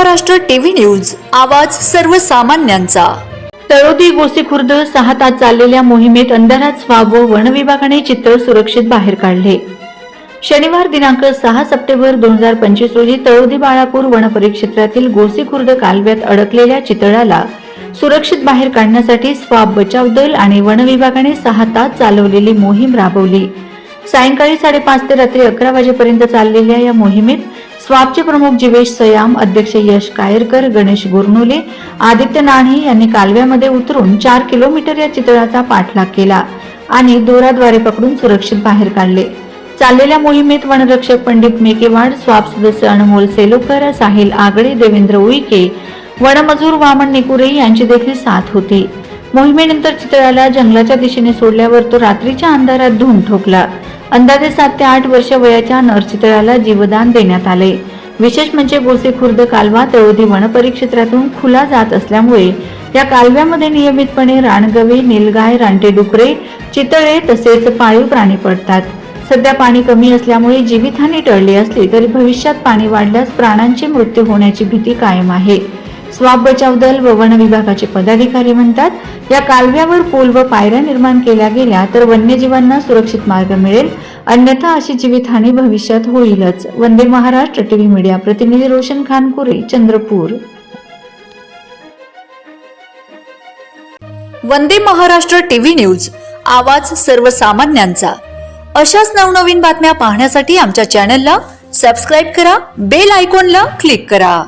Maharashtra TV news आवाज सर्वसामान्यांचा. तळोदी गोसीखुर्द सहा तास चाललेल्या मोहिमेत अंधारात स्वाब व वन विभागाने चितळ सुरक्षित बाहेर काढले. शनिवार दिनांक सहा सप्टेंबर दोन हजार पंचवीस रोजी तळोदी बाळापूर वनपरिक्षेत्रातील गोसीखुर्द कालव्यात अडकलेल्या चितळाला सुरक्षित बाहेर काढण्यासाठी स्वाब बचाव दल आणि वन विभागाने सहा तास चालवलेली मोहीम राबवली. सायंकाळी साडेपाच ते रात्री अकरा वाजेपर्यंत चाललेल्या या मोहिमेत स्वापचे प्रमुख जिवेश सयाम अध्यक्ष यश कायरकर गणेश गुरनुले आदित्य नाणी यांनी कालव्यामध्ये उतरून चार किलोमीटर या चितळाचा पाठलाग केला आणि दोराद्वारे पकडून सुरक्षित बाहेर काढले. चाललेल्या मोहिमेत वनरक्षक पंडित मेकेवाड स्वाप सदस्य अनमोल सेलोकर साहिल आगडे देवेंद्र उईके वनमजूर वामन निकुरे यांची देखील साथ होती. मोहिमेनंतर चितळाला जंगलाच्या दिशेने सोडल्यावर तो रात्रीच्या अंधारात धूम ठोकला. अंदाजे सात ते आठ वर्ष वयाच्या नरचितळाला जीवदान देण्यात आले. विशेष म्हणजे गोसे खुर्द कालवा तळोदी वनपरिक्षेत्रातून खुला जात असल्यामुळे या कालव्यामध्ये नियमितपणे रानगवे निलगाय रानटे डुकरे चितळे तसेच पाळीव प्राणी पडतात. सध्या पाणी कमी असल्यामुळे जीवितहानी टळली असली तरी भविष्यात पाणी वाढल्यास प्राणांची मृत्यू होण्याची भीती कायम आहे. स्वाब बचाव दल व वन विभागाचे पदाधिकारी म्हणतात या कालव्यावर पूल व पायऱ्या निर्माण केल्या गेल्या तर वन्यजीवांना सुरक्षित मार्ग मिळेल. अन्यथा अशी जीवितहानी भविष्यात होईलच. वंदे महाराष्ट्र टीव्ही मीडिया प्रतिनिधी रोशन खानपुरे चंद्रपूर. वंदे महाराष्ट्र टीव्ही न्यूज आवाज सर्वसामान्यांचा. अशाच नवनवीन बातम्या पाहण्यासाठी आमच्या चॅनलला सबस्क्राईब करा बेल आयकॉनला क्लिक करा.